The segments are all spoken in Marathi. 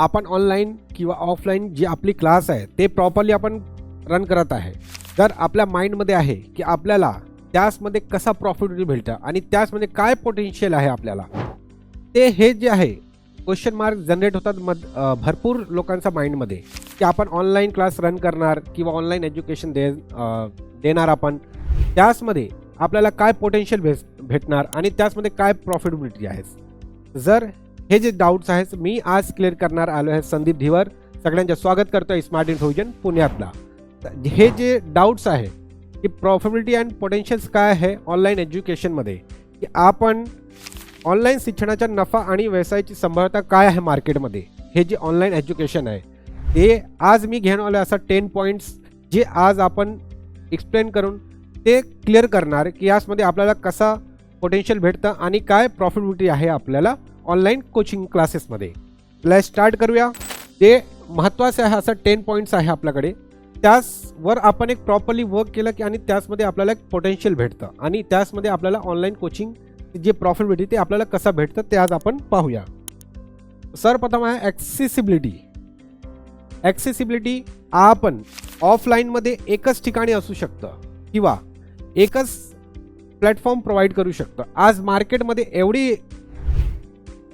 आपण ऑनलाईन किंवा ऑफलाईन जी आपली क्लास आहे ते प्रॉपरली आपण रन करत आहे. तर आपल्या माइंडमध्ये आहे की आपल्याला त्याचमध्ये कसा प्रॉफिट भेटतं आणि त्याचमध्ये काय पोटेन्शियल आहे आपल्याला? ते हे जे आहे क्वेश्चन मार्क जनरेट होतात मध भरपूर लोकांच्या माइंडमध्ये की आपण ऑनलाईन क्लास रन करणार किंवा ऑनलाईन एज्युकेशन दे देणार आपण. त्याचमध्ये आपल्याला काय पोटेन्शियल भेट भेटणार आणि त्याचमध्ये काय प्रॉफिटेबिलिटी आहे? जर हे जे डाऊट्स आहेत मी आज क्लिअर करणार आलो आहे संदीप धिवर. सगळ्यांचं स्वागत करतो आहे स्मार्ट इन्फ्युजन पुण्यातला. तर हे जे डाऊट्स आहे की प्रॉफिबिलिटी अँड पोटेन्शियल्स काय आहे ऑनलाईन एज्युकेशनमध्ये की आपण ऑनलाईन शिक्षणाचा नफा आणि व्यवसायाची संभाव्यता काय आहे मार्केटमध्ये हे जे ऑनलाईन एज्युकेशन आहे ते आज मी घेऊन आलो असं टेन पॉईंट्स जे आज आपण एक्सप्लेन करून ते क्लिअर करणार की याचमध्ये आपल्याला कसा पोटेन्शियल भेटतं आणि काय प्रॉफिटेबिलिटी आहे आपल्याला ऑनलाईन कोचिंग क्लासेसमध्ये. प्लॅस स्टार्ट करूया. ते महत्त्वाचे आहे असं टेन पॉईंट्स आहे आपल्याकडे त्याचवर आपण एक प्रॉपरली वर्क केलं की आणि त्याचमध्ये आपल्याला एक पोटेन्शियल भेटतं. आणि त्याचमध्ये आपल्याला ऑनलाईन कोचिंग जे प्रॉफिट भेटते ते आपल्याला कसं भेटतं ते आज आपण पाहूया. सर्वप्रथम आहे ॲक्सेसिबिलिटी ॲक्सेसिबिलिटी आपण ऑफलाईनमध्ये एकच ठिकाणी असू शकतं किंवा एकच प्लॅटफॉर्म प्रोव्हाइड करू शकतं. आज मार्केटमध्ये एवढी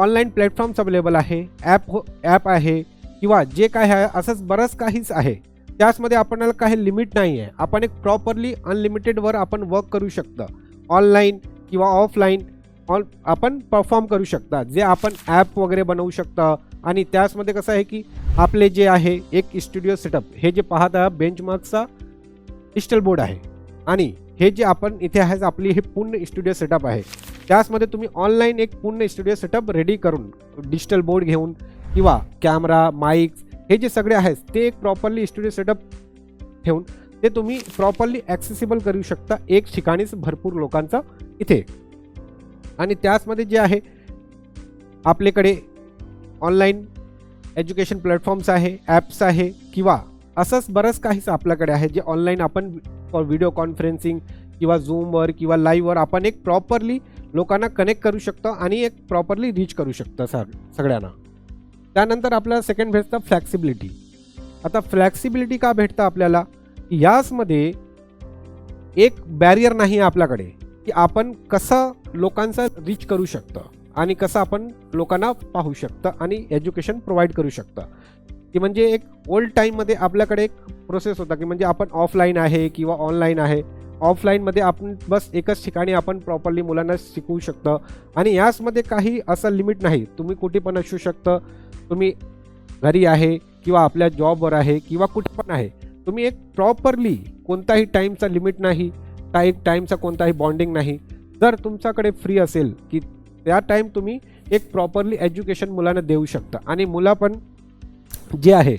ऑनलाईन प्लॅटफॉर्म्स अवेलेबल आहे ॲप ॲप हो, आहे किंवा जे काय आहे असंच बरंच काहीच आहे. त्याचमध्ये आपणाला काही लिमिट नाही आहे आपण एक प्रॉपरली अनलिमिटेडवर आपण वर्क करू शकतं. ऑनलाईन किंवा ऑफलाईन ऑन आपण परफॉर्म करू शकता. जे आपण ॲप वगैरे बनवू शकता. आणि त्याचमध्ये कसं आहे की आपले जे आहे एक स्टुडिओ सेटअप हे जे पाहत आहात बेंचमार्कचा डिजिटल बोर्ड आहे. आणि हे जे आपण इथे आहे आपली हे पूर्ण स्टुडिओ सेटअप आहे. त्याचमध्ये तुम्ही ऑनलाईन एक पूर्ण स्टुडिओ सेटअप रेडी करून डिजिटल बोर्ड घेऊन किंवा कॅमेरा माईक्स हे जे सगळे आहेत ते एक प्रॉपरली स्टुडिओ सेटअप ठेवून ते तुम्ही प्रॉपरली ॲक्सेसिबल करू शकता एक ठिकाणीच भरपूर लोकांचा इथे. आणि त्याचमध्ये जे आहे आपल्याकडे ऑनलाईन एज्युकेशन प्लॅटफॉर्म्स आहे ॲप्स आहे किंवा असंच बरंच काहीच आपल्याकडे आहे जे ऑनलाईन आपण व्हिडिओ कॉन्फरन्सिंग किंवा झूमवर किंवा लाईव्हवर आपण एक प्रॉपरली लोकांना कनेक्ट करू शकतो आणि एक प्रॉपरली रीच करू शकतं सर सगळ्यांना. त्यानंतर आपल्याला सेकंड भेटतं फ्लॅक्सिबिलिटी आता फ्लॅक्सिबिलिटी का भेटतं आपल्याला? याचमध्ये एक बॅरियर नाही आहे आपल्याकडे की आपण कसं लोकांचा रीच करू शकतं आणि कसं आपण लोकांना पाहू शकतं आणि एज्युकेशन प्रोव्हाइड करू शकतं. की म्हणजे एक ओल्ड टाईममध्ये आपल्याकडे एक प्रोसेस होता की म्हणजे आपण ऑफलाईन आहे किंवा ऑनलाईन आहे. ऑफलाईनमध्ये आपण बस एकच ठिकाणी आपण प्रॉपरली मुलांना शिकवू शकतं. आणि याचमध्ये काही असं लिमिट नाही. तुम्ही कुठे पण असू शकतं. तुम्ही घरी आहे किंवा आपल्या जॉबवर आहे किंवा कुठे पण आहे. तुम्ही एक प्रॉपरली कोणताही टाईमचा लिमिट नाही. टाईम टाईमचा कोणताही बॉन्डिंग नाही. जर तुमच्याकडे फ्री असेल की त्या टाईम तुम्ही एक प्रॉपरली एज्युकेशन मुलांना देऊ शकता. आणि मुलं पण जे आहे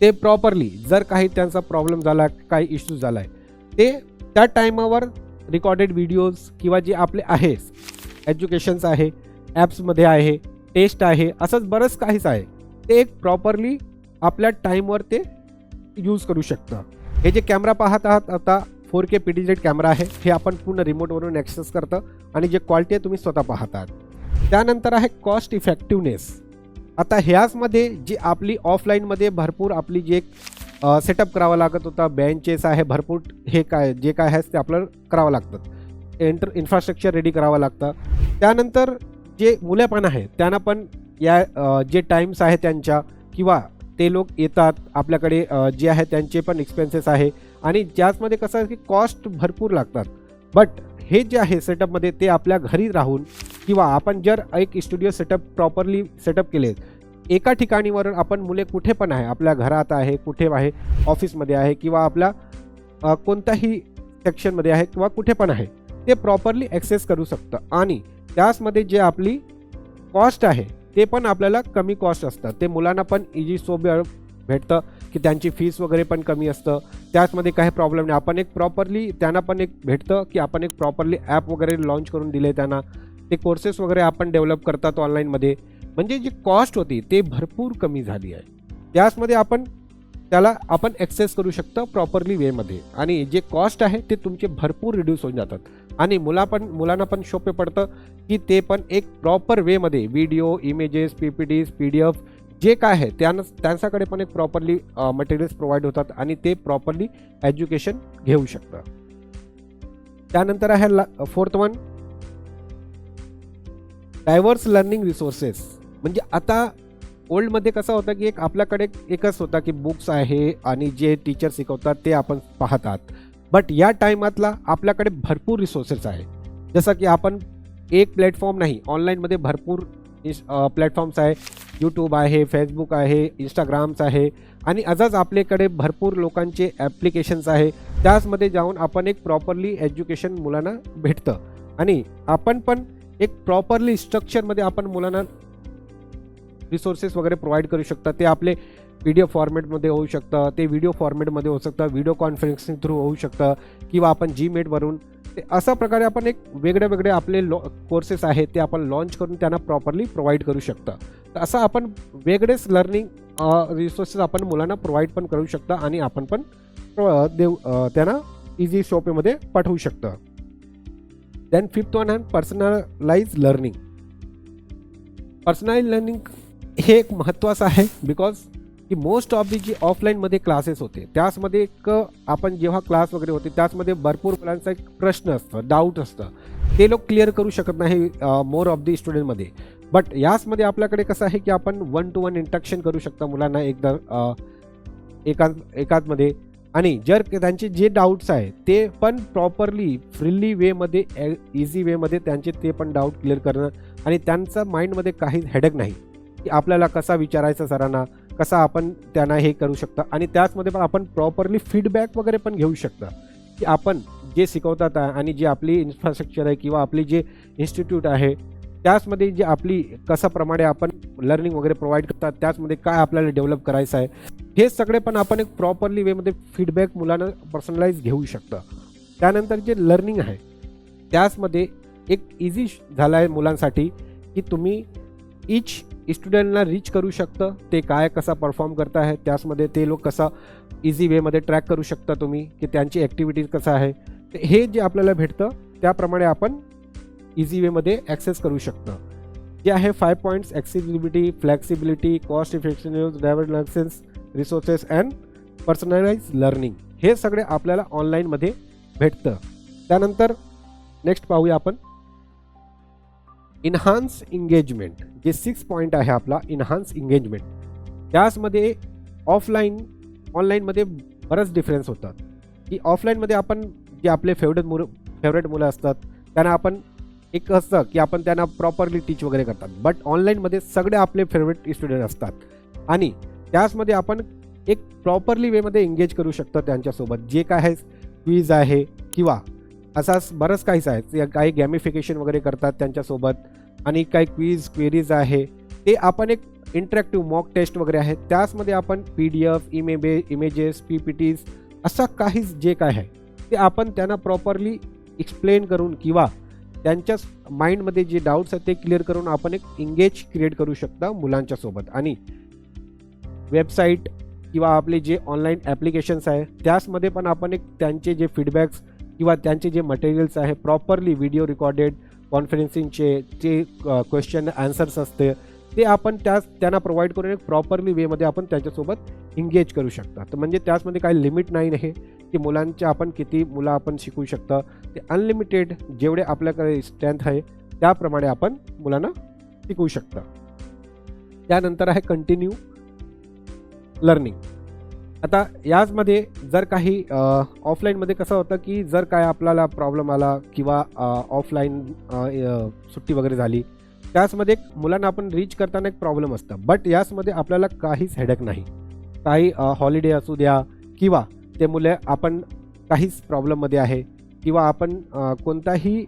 ते प्रॉपरली जर काही त्यांचा प्रॉब्लेम झाला काही इश्यू झाला आहे ते त्या टायमावर रेकॉर्डेड व्हिडिओज किंवा जे आपले आहे एज्युकेशन्स आहे ॲप्समध्ये आहे टेस्ट आहे असंच बरंच काहीच आहे. ते एक प्रॉपरली आपल्या टाईमवर ते यूज करू शकतं. हे जे कॅमेरा पाहत आहात आता four K P T Z camera आहे. हे आपण पूर्ण रिमोटवरून ॲक्सेस करतं आणि जे क्वालिटी आहे तुम्ही स्वतः पाहत आहात. त्यानंतर आहे कॉस्ट इफेक्टिवनेस आता ह्याचमध्ये जी आपली ऑफलाईनमध्ये भरपूर आपली जी एक सेटअप करावा लागत होता. बँचेस आहे भरपूर. हे काय जे काय आहे ते आपल्याला करावं लागतं. एंटर इन्फ्रास्ट्रक्चर रेडी करावं लागतं. त्यानंतर जे मुलं पण आहे त्यांना पण या जे टाईम्स आहे त्यांच्या किंवा ते लोक येतात आपल्याकडे जे आहे त्यांचे पण एक्सपेन्सेस आहे. आणि ज्याचमध्ये कसं आहे की कॉस्ट भरपूर लागतात. बट हे जे आहे सेटअपमध्ये ते आपल्या घरी राहून किंवा आपण जर एक स्टुडिओ सेटअप प्रॉपरली सेटअप केले एका ठिकाणीवरून आपण मुले कुठे पण आहे आपल्या घरात आहे कुठे आहे ऑफिसमध्ये आहे किंवा आपल्या कोणत्याही सेक्शनमध्ये आहे किंवा कुठे पण आहे ते प्रॉपरली ॲक्सेस करू शकतं. आणि त्याचमध्ये जे आपली कॉस्ट आहे ते पण आपल्याला कमी कॉस्ट असतं. ते मुलांना पण इजी सोबत भेटतं की त्यांची फीस वगैरे पण कमी असतं. त्याचमध्ये काही प्रॉब्लेम नाही. आपण एक प्रॉपरली त्यांना पण एक भेटतं की आपण एक प्रॉपरली ॲप वगैरे लॉन्च करून दिले त्यांना. ते कोर्सेस वगैरे आपण डेव्हलप करतात ऑनलाईनमध्ये म्हणजे जी कॉस्ट होती ते भरपूर कमी झाली आहे. त्याचमध्ये आपण त्याला आपण ॲक्सेस करू शकतो प्रॉपरली वेमध्ये आणि जे कॉस्ट आहे ते तुमचे भरपूर रिड्यूस होऊन जातात. आणि मुला पण मुलांना पण सोपे पडतं की ते पण एक प्रॉपर वेमध्ये video images P P Ds P D F जे काय आहे त्यानं त्यांच्याकडे पण एक प्रॉपरली मटेरियल्स प्रोव्हाइड होतात आणि ते प्रॉपरली एज्युकेशन घेऊ शकतं त्यानंतर आहे fourth one diverse learning resources म्हणजे आता ओल्डमध्ये कसं होतं की एक आपल्याकडे एकच होता की बुक्स आहे आणि जे टीचर शिकवतात ते आपण पाहतात. बट या टायमातला आपल्याकडे भरपूर रिसोर्सेस आहे जसं की आपण एक प्लॅटफॉर्म नाही ऑनलाईनमध्ये भरपूर प्लॅटफॉर्म्स आहे. यूट्यूब आहे फेसबुक आहे इंस्टाग्राम्स आहे. आणि आजच आपल्याकडे भरपूर लोकांचे ॲप्लिकेशन्स आहे. त्याचमध्ये जाऊन आपण एक प्रॉपरली एज्युकेशन मुलांना भेटतं. आणि आपण पण एक प्रॉपरली स्ट्रक्चरमध्ये आपण मुलांना रिसोर्सेस वगैरे प्रोव्हाइड करू शकता ते आपले पी डी एफ फॉर्मॅटमध्ये होऊ शकतं ते व्हिडिओ फॉर्मॅटमध्ये होऊ शकतं व्हिडिओ कॉन्फरन्सिंग थ्रू होऊ शकतं किंवा आपण जीमेटवरून ते अशा प्रकारे आपण एक वेगळे वेगळे आपले लॉ कोर्सेस आहेत ते आपण लॉन्च करून त्यांना प्रॉपरली प्रोव्हाइड करू शकतं. तर असं आपण वेगळेच लर्निंग रिसोर्सेस आपण मुलांना प्रोव्हाइड पण करू शकता आणि आपण पण देऊ त्यांना इझी सोपेमध्ये पाठवू शकतं. Then fifth one and personalize learning personalize learning हे एक महत्त्वाचं आहे बिकॉज की मोस्ट ऑफ दी जी ऑफलाईनमध्ये क्लासेस होते त्याचमध्ये एक आपण जेव्हा क्लास वगैरे होते त्याचमध्ये भरपूर मुलांचा एक प्रश्न असतं डाऊट असतं. ते लोक क्लिअर करू शकत नाही मोर ऑफ दी स्टुडंटमध्ये बट याचमध्ये आपल्याकडे कसं आहे की आपण वन टू वन इंट्रॅक्शन करू शकता मुलांना एकदा अ, एका एकाचमध्ये आणि जर त्यांचे जे डाऊट्स आहे ते पण प्रॉपरली फ्रीली वेमध्ये इझी वेमध्ये त्यांचे ते पण डाऊट क्लिअर करणं आणि त्यांचा माइंडमध्ये काही हेडक नाही. की आपल्याला कसा विचारायचा सरांना कसा आपण त्यांना हे करू शकता? आणि त्याचमध्ये पण आपण प्रॉपरली फीडबॅक वगैरे पण घेऊ शकता. की आपण जे शिकवतात आहे आणि जे आपली इन्फ्रास्ट्रक्चर आहे किंवा आपली जे इन्स्टिट्यूट आहे त्याचमध्ये जे आपली कशाप्रमाणे आपण लर्निंग वगैरे प्रोव्हाइड करतात त्याचमध्ये काय आपल्याला डेव्हलप करायचं आहे हे सगळे पण आपण एक प्रॉपरली वेमध्ये फीडबॅक मुलांना पर्सनलाइज घेऊ शकतं. त्यानंतर जे लर्निंग आहे त्याचमध्ये एक इझी झालं आहे मुलांसाठी की तुम्ही इच स्टुडंटला रीच करू शकतं. ते काय कसा परफॉर्म करत आहे त्याचमध्ये ते लोक कसा इझी वेमध्ये ट्रॅक करू शकता तुम्ही की त्यांची ॲक्टिव्हिटीज कसं आहे. ते हे जे आपल्याला भेटतं त्याप्रमाणे आपण इझी वेमध्ये ॲक्सेस करू शकतं. जे आहे five points accessibility flexibility cost effective डेव्हलपन्सेस resources and personalize learning हे सगळे आपल्याला ऑनलाईनमध्ये भेटतं. त्यानंतर नेक्स्ट पाहूया आपण. इन्हान्स एंगेजमेंट जे सिक्स पॉईंट आहे आपला इन्हान्स एंगेजमेंट त्याचमध्ये ऑफलाईन ऑनलाईनमध्ये बरंच डिफरन्स होतात. की ऑफलाईनमध्ये आपण जे आपले फेवरेट मुलं फेवरेट मुलं असतात त्यांना आपण एक असतं की आपण त्यांना प्रॉपरली टीच वगैरे करतात. बट ऑनलाईनमध्ये सगळे आपले फेवरेट स्टुडंट असतात. आणि त्याचमध्ये आपण एक प्रॉपरली वेमध्ये एंगेज करू शकतो त्यांच्यासोबत. जे काय आहे क्वीज आहे किंवा असाच बरंच काहीच आहे. काही गॅमिफिकेशन वगैरे करतात त्यांच्यासोबत. आणि काही क्वीज क्वेरीज आहे. ते आपण एक इंटरॅक्टिव्ह मॉक टेस्ट वगैरे आहे. त्याचमध्ये आपण पी डी एफ इमेबे इमेजेस पी पी टीज असं काहीच जे काय आहे ते आपण त्यांना प्रॉपरली एक्सप्लेन करून किंवा त्यांच्या माइंडमध्ये जे डाऊट्स आहेत ते क्लिअर करून आपण एक एंगेज क्रिएट करू शकता मुलांच्या सोबत. आणि वेबसाईट किंवा आपले जे ऑनलाईन ॲप्लिकेशन्स आहे त्याचमध्ये पण आपण एक त्यांचे जे फीडबॅक्स किंवा त्यांचे जे मटेरियल्स आहे प्रॉपरली व्हिडिओ रेकॉर्डेड कॉन्फरन्सिंगचे जे क्वेश्चन आन्सर्स असते ते आपण त्याच त्यांना प्रोव्हाइड करून एक प्रॉपरली वेमध्ये आपण त्याच्यासोबत इंगेज करू शकता. तर म्हणजे त्याचमध्ये काही लिमिट नाही आहे की मुलांच्या आपण किती मुलं आपण शिकवू शकता. ते अनलिमिटेड जेवढे आपल्याकडे स्ट्रेंथ आहे त्याप्रमाणे आपण मुलांना शिकवू शकता. त्यानंतर आहे कंटिन्यू लर्निंग आता याचमध्ये जर काही ऑफलाईनमध्ये कसं होतं की जर काय आपल्याला प्रॉब्लेम आला किंवा ऑफलाईन सुट्टी वगैरे झाली त्याचमध्ये मुलांना आपण रीच करताना एक प्रॉब्लेम असतं. बट याचमध्ये आपल्याला काहीच हेडक नाही. काही हॉलिडे असू द्या किंवा ते मुले आपण काहीच प्रॉब्लेममध्ये आहे किंवा आपण कोणताही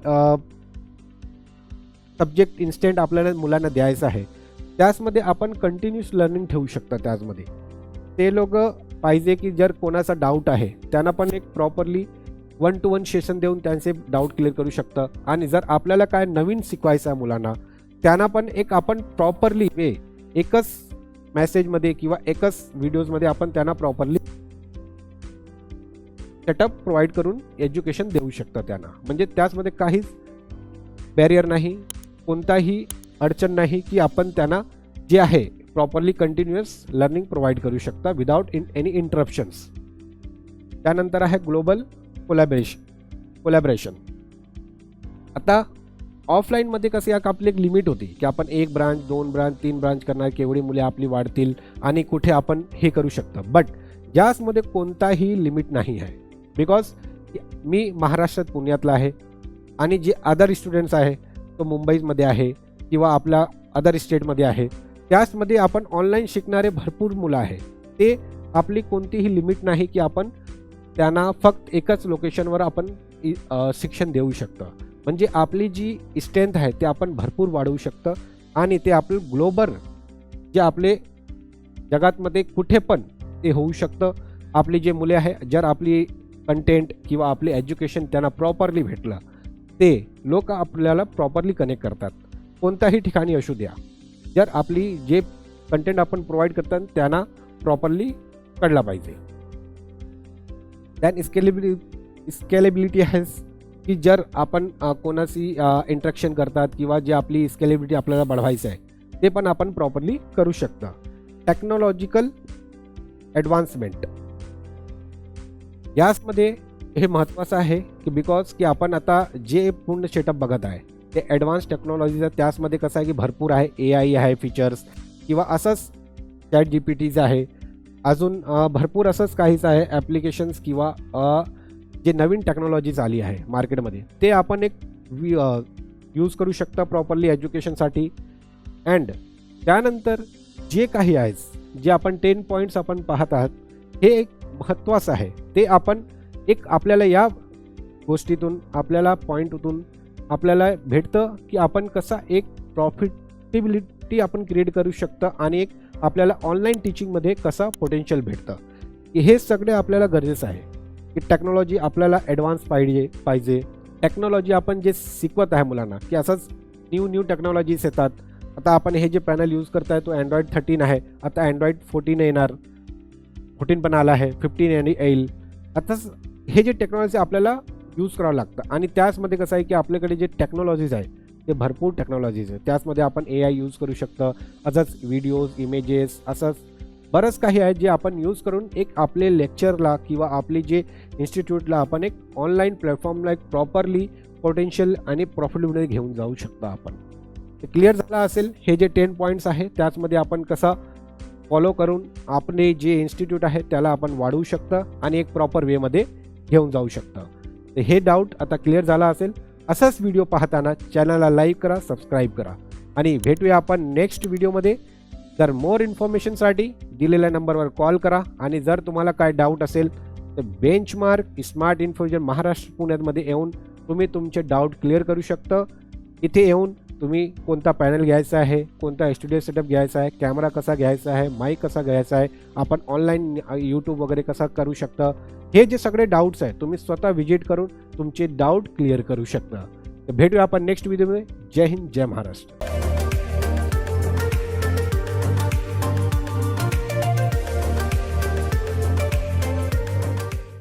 सब्जेक्ट इन्स्टंट आपल्याला मुलांना द्यायचं आहे त्याचमध्ये आपण कंटिन्युअस लर्निंग ठेवू शकता त्याचमध्ये. ते लोक पाहिजे की जर कोणाचा डाऊट आहे त्यांना पण एक properly one to one session देऊन त्यांचे डाऊट क्लिअर करू शकतं. आणि जर आपल्याला काय नवीन शिकवायचं आहे मुलांना त्यांना पण एक आपण प्रॉपरली वे एकच मेसेजमध्ये किंवा एकच व्हिडिओजमध्ये आपण त्यांना प्रॉपरली सेटअप प्रोव्हाइड करून एज्युकेशन देऊ शकतं त्यांना. म्हणजे त्याचमध्ये काहीच बॅरियर नाही कोणताही अडचण नाही की आपण त्यांना जे आहे प्रॉपरली कंटिन्युअस लर्निंग प्रोव्हाइड करू शकता विदाउट इन एनी इंटरप्शन्स त्यानंतर आहे ग्लोबल कोलॅबरेशन कोलॅबरेशन आता ऑफलाईनमध्ये कसं या आपली एक लिमिट होती की आपण एक ब्रांच दोन ब्रांच तीन ब्रांच करणार केवढी मुले आपली वाढतील आणि कुठे आपण हे करू शकतो. बट जासमध्ये कोणताही लिमिट नाही आहे. बिकॉज मी महाराष्ट्रात पुण्यातला आहे आणि जे अदर स्टुडंट्स आहे तो मुंबईमध्ये आहे किंवा आपला अदर स्टेटमध्ये आहे त्याचमध्ये आपण ऑनलाईन शिकणारे भरपूर मुलं आहे ते आपली कोणतीही लिमिट नाही की आपण त्यांना फक्त एकच लोकेशनवर आपण इ- शिक्षण देऊ शकतं. म्हणजे आपली जी स्ट्रेंथ आहे ते आपण भरपूर वाढवू शकतं आणि ते आपलं ग्लोबल जे आपले जगातमध्ये कुठे पण ते होऊ शकतं. आपली जे मुले आहे जर आपली कंटेंट किंवा आपले एज्युकेशन त्यांना प्रॉपरली भेटलं ते लोक आपल्याला प्रॉपरली कनेक्ट करतात. कोणत्याही ठिकाणी असू द्या. जर आपली जे कंटेंट आपण प्रोव्हाइड करतात त्यांना प्रॉपरली कळला पाहिजे. दॅन स्केलेबिलिटी स्केलेबिलिटी आहे की जर आपण कोणाशी इंट्रॅक्शन करतात किंवा जे आपली स्केलेबिलिटी आपल्याला वाढवायचं आहे ते पण आपण प्रॉपरली करू शकता. टेक्नॉलॉजिकल ॲडव्हान्समेंट याचमध्ये हे महत्त्वाचं आहे की बिकॉज की आपण आता जे पूर्ण सेटअप बघत आहे ते ॲडव्हान्स टेक्नॉलॉजीचा त्याचमध्ये कसं आहे की भरपूर आहे ए आय आहे फीचर्स किंवा असंच चॅट जी पी टीज आहे. अजून भरपूर असंच काहीच आहे ॲप्लिकेशन्स किंवा जे नवीन टेक्नॉलॉजीज आली आहे मार्केटमध्ये ते आपण एक यूज करू शकता प्रॉपरली एज्युकेशनसाठी अँड त्यानंतर जे काही आहे जे आपण टेन पॉईंट्स आपण पाहत आहात हे एक महत्त्वाचं आहे. ते आपण एक आपल्याला या गोष्टीतून आपल्याला पॉईंटतून आपल्याला भेटतं की आपण कसा एक प्रॉफिटेबिलिटी आपण क्रिएट करू शकतं आणि एक आपल्याला ऑनलाईन टीचिंगमध्ये कसा पोटेन्शियल भेटतं. हे सगळे आपल्याला गरजेचं आहे. की टेक्नॉलॉजी आपल्याला ॲडव्हान्स पाहिजे पाहिजे. टेक्नॉलॉजी आपण जे शिकवत आहे मुलांना की असंच न्यू न्यू टेक्नॉलॉजीज येतात. आता आपण हे जे पॅनल यूज करताय तो अँड्रॉइड थर्टीन आहे. आता अँड्रॉइड फोर्टीन येणार. फोर्टीन पण आला आहे फिफ्टीन येईल. आताच हे जे टेक्नॉलॉजी आपल्याला यूज करावं लागतं. आणि त्याचमध्ये कसं आहे की आपल्याकडे जे टेक्नॉलॉजीज आहे ते भरपूर टेक्नॉलॉजीज आहे त्याचमध्ये आपण ए आय यूज करू शकतं. असंच व्हिडिओज इमेजेस असंच बरंच काही आहे जे आपण यूज करून एक आपले लेक्चरला किंवा आपले जे इन्स्टिट्यूटला आपण एक ऑनलाईन प्लॅटफॉर्मला एक प्रॉपरली पोटेन्शियल आणि प्रॉफिटेबिलिटी घेऊन जाऊ शकतो आपण. क्लिअर झाला असेल हे जे टेन पॉईंट्स आहे त्याचमध्ये आपण कसा फॉलो करून आपले जे इन्स्टिट्यूट आहे त्याला आपण वाढवू शकतं आणि एक प्रॉपर वेमध्ये घेऊन जाऊ शकतं. तर हे डाऊट आता क्लिअर झाला असेल असाच व्हिडिओ पाहताना चॅनलला लाईक करा सबस्क्राईब करा. आणि भेटूया आपण नेक्स्ट व्हिडिओमध्ये जर मोर इन्फॉर्मेशनसाठी दिलेल्या नंबरवर कॉल करा आणि जर तुम्हाला काय डाऊट असेल तर बेंचमार्क स्मार्ट इन्फ्युजन महाराष्ट्र पुण्यामध्ये येऊन तुम्ही तुमचे डाऊट क्लिअर करू शकता. इथे येऊन तुम्ही कोणता पॅनल घ्यायचा आहे कोणता स्टुडिओ सेटअप घ्यायचा आहे कॅमेरा कसा घ्यायचा आहे माईक कसा घ्यायचा आहे आपण ऑनलाईन यूट्यूब वगैरे कसा करू शकता? हे जे सगळे डाऊट्स आहेत तुम्ही स्वतः व्हिजिट करून तुमचे डाऊट क्लिअर करू शकता. तर भेटूया आपण नेक्स्ट व्हिडिओमध्ये जय हिंद जय महाराष्ट्र.